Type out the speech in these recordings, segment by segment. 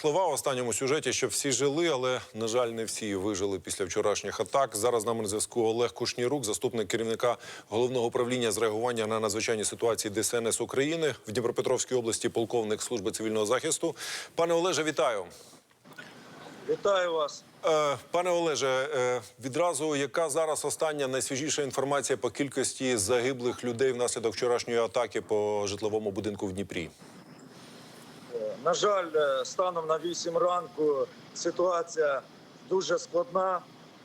Слова в останньому сюжеті, що всі жили, але на жаль, не всі вижили після вчорашніх атак. Зараз на зв'язку Олег Кушнірук, заступник керівника головного управління з реагування на надзвичайні ситуації ДСНС України в Дніпропетровській області, полковник служби цивільного захисту. Пане Олеже, вітаю. Вітаю вас. Е, Пане Олеже, е, відразу яка зараз остання найсвіжіша інформація по кількості загиблих людей внаслідок вчорашньої атаки по житловому будинку в Дніпрі? На жаль, е, станом на 8 ранку ситуація дуже складна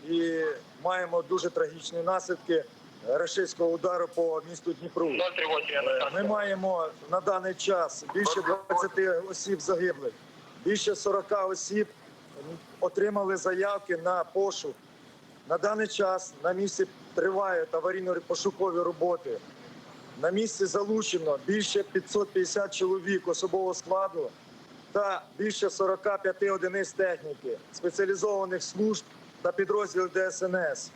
і маємо дуже трагічні наслідки рашистського удару по місту Дніпру. 038 Е, Ми маємо на даний час більше 20 осіб загиблих, більше 40 осіб отримали заявки на пошук. На даний час на місці тривають аварійно-пошукові роботи. На місці залучено більше 550 чоловік особового складу та більше 45 одиниць техніки, спеціалізованих служб та підрозділів ДСНС.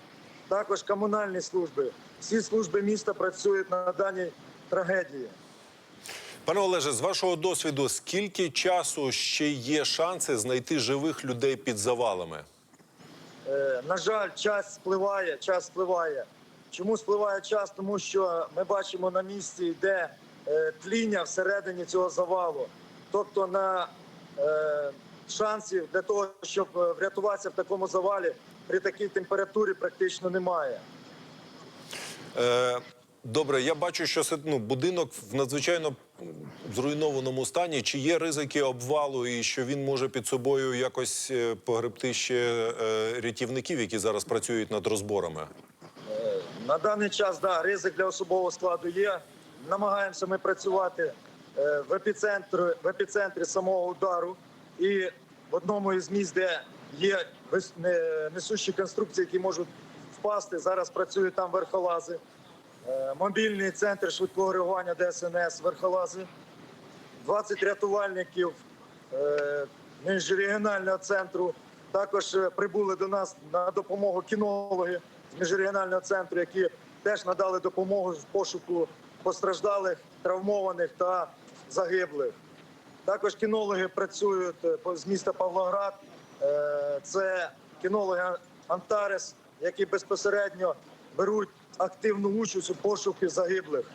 Також комунальні служби. Всі служби міста працюють на даній трагедії. Пане Олеже, з вашого досвіду, скільки часу ще є шанси знайти живих людей під завалами? Е, на жаль, час спливає, час спливає. Чому спливає час? Тому що ми бачимо на місці йде е, тління всередині цього завалу. Тобто на е, шансів для того, щоб е, врятуватися в такому завалі при такій температурі практично немає. Е, добре, я бачу, що ну, будинок в надзвичайно зруйнованому стані. Чи є ризики обвалу і що він може під собою якось е, погребти ще е, рятівників, які зараз працюють над розборами? На даний час да, ризик для особового складу є. Намагаємося ми працювати е, в епіцентрі, в епіцентрі самого удару. І в одному із місць, де є несущі конструкції, які можуть впасти, зараз працюють там верхолази. Е, Мобільний центр швидкого реагування ДСНС, верхолази. 20 рятувальників е, міжрегіонального центру. Також прибули до нас на допомогу кінологи міжрегіонального центру, які теж надали допомогу в пошуку постраждалих, травмованих та загиблих. Також кінологи працюють е, з міста Павлоград. Е, Це кінологи Антарес, які безпосередньо беруть активну участь у пошуку загиблих.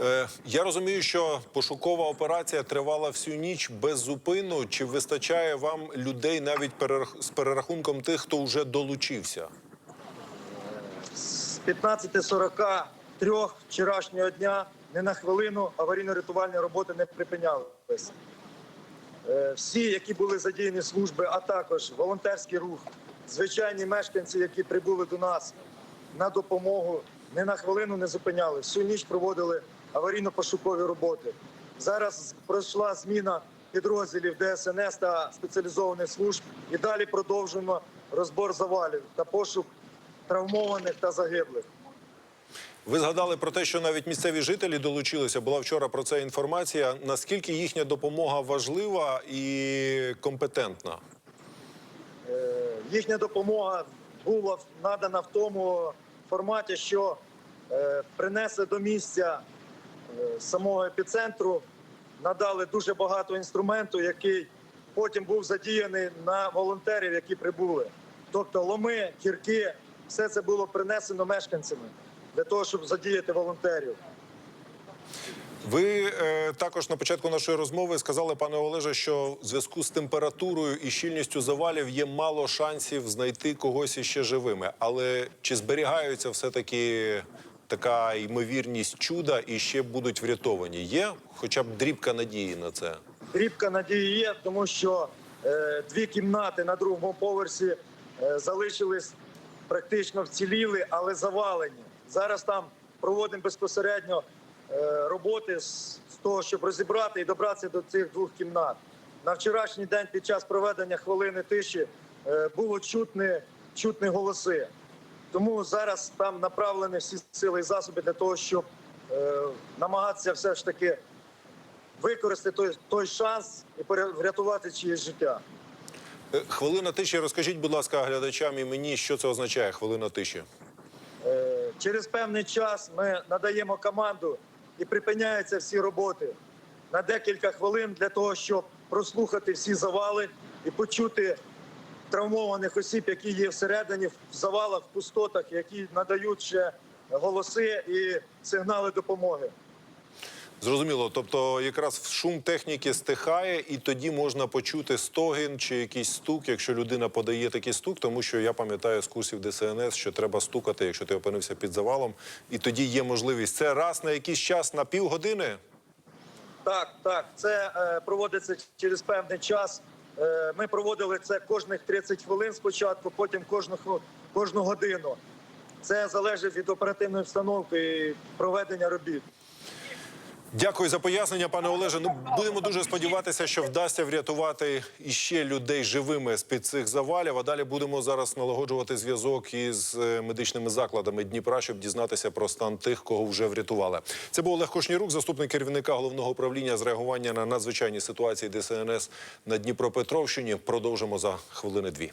Е, я розумію, що пошукова операція тривала всю ніч без зупину. Чи вистачає вам людей навіть з перерахунком тих, хто вже долучився? З 15.43 вчорашнього дня не на хвилину аварійно-рятувальні роботи не припинялися. Е, Всі, які були задіяні служби, а також волонтерський рух, звичайні мешканці, які прибули до нас на допомогу, не на хвилину не зупиняли. Всю ніч проводили аварійно-пошукові роботи. Зараз пройшла зміна підрозділів ДСНС та спеціалізованих служб. І далі продовжуємо розбор завалів та пошук травмованих та загиблих. Ви згадали про те, що навіть місцеві жителі долучилися. Була вчора про це інформація. Наскільки їхня допомога важлива і компетентна? Е, Їхня допомога була надана в тому форматі, що е, принесли до місця е, самого епіцентру, надали дуже багато інструменту, який потім був задіяний на волонтерів, які прибули. Тобто ломи, кірки, все це було принесено мешканцями для того, щоб задіяти волонтерів. Ви е, також на початку нашої розмови сказали, пане Олеже, що в зв'язку з температурою і щільністю завалів є мало шансів знайти когось іще живими. Але чи зберігаються все-таки така ймовірність чуда і ще будуть врятовані? Є хоча б дрібка надії на це? Дрібка надії є, тому що е, дві кімнати на другому поверсі е, залишились практично вціліли, але завалені. Зараз там проводимо безпосередньо е, роботи з, того, щоб розібрати і добратися до цих двох кімнат. На вчорашній день під час проведення хвилини тиші е, було чутні, чутні голоси. Тому зараз там направлені всі сили і засоби для того, щоб е, намагатися все ж таки використати той, той шанс і врятувати чиєсь життя. Хвилина тиші. Розкажіть, будь ласка, глядачам і мені, що це означає хвилина тиші. Е, Через певний час ми надаємо команду і припиняються всі роботи на декілька хвилин для того, щоб прослухати всі завали і почути травмованих осіб, які є всередині в завалах, в пустотах, які надають ще голоси і сигнали допомоги. Зрозуміло. Тобто, якраз шум техніки стихає, і тоді можна почути стогін чи якийсь стук, якщо людина подає такий стук, тому що я пам'ятаю з курсів ДСНС, що треба стукати, якщо ти опинився під завалом, і тоді є можливість. Це раз на якийсь час на півгодини. Так, так, це е, проводиться через певний час. Е, ми проводили це кожних 30 хвилин спочатку, потім кожну, кожну годину. Це залежить від оперативної встановки і проведення робіт. Дякую за пояснення, пане Олеже. Ну будемо дуже сподіватися, що вдасться врятувати іще людей живими з під цих завалів. А далі будемо зараз налагоджувати зв'язок із е, медичними закладами Дніпра, щоб дізнатися про стан тих, кого вже врятували. Це був Олег Кошнірук, заступник керівника головного управління з реагування на надзвичайні ситуації ДСНС на Дніпропетровщині. Продовжимо за хвилини дві.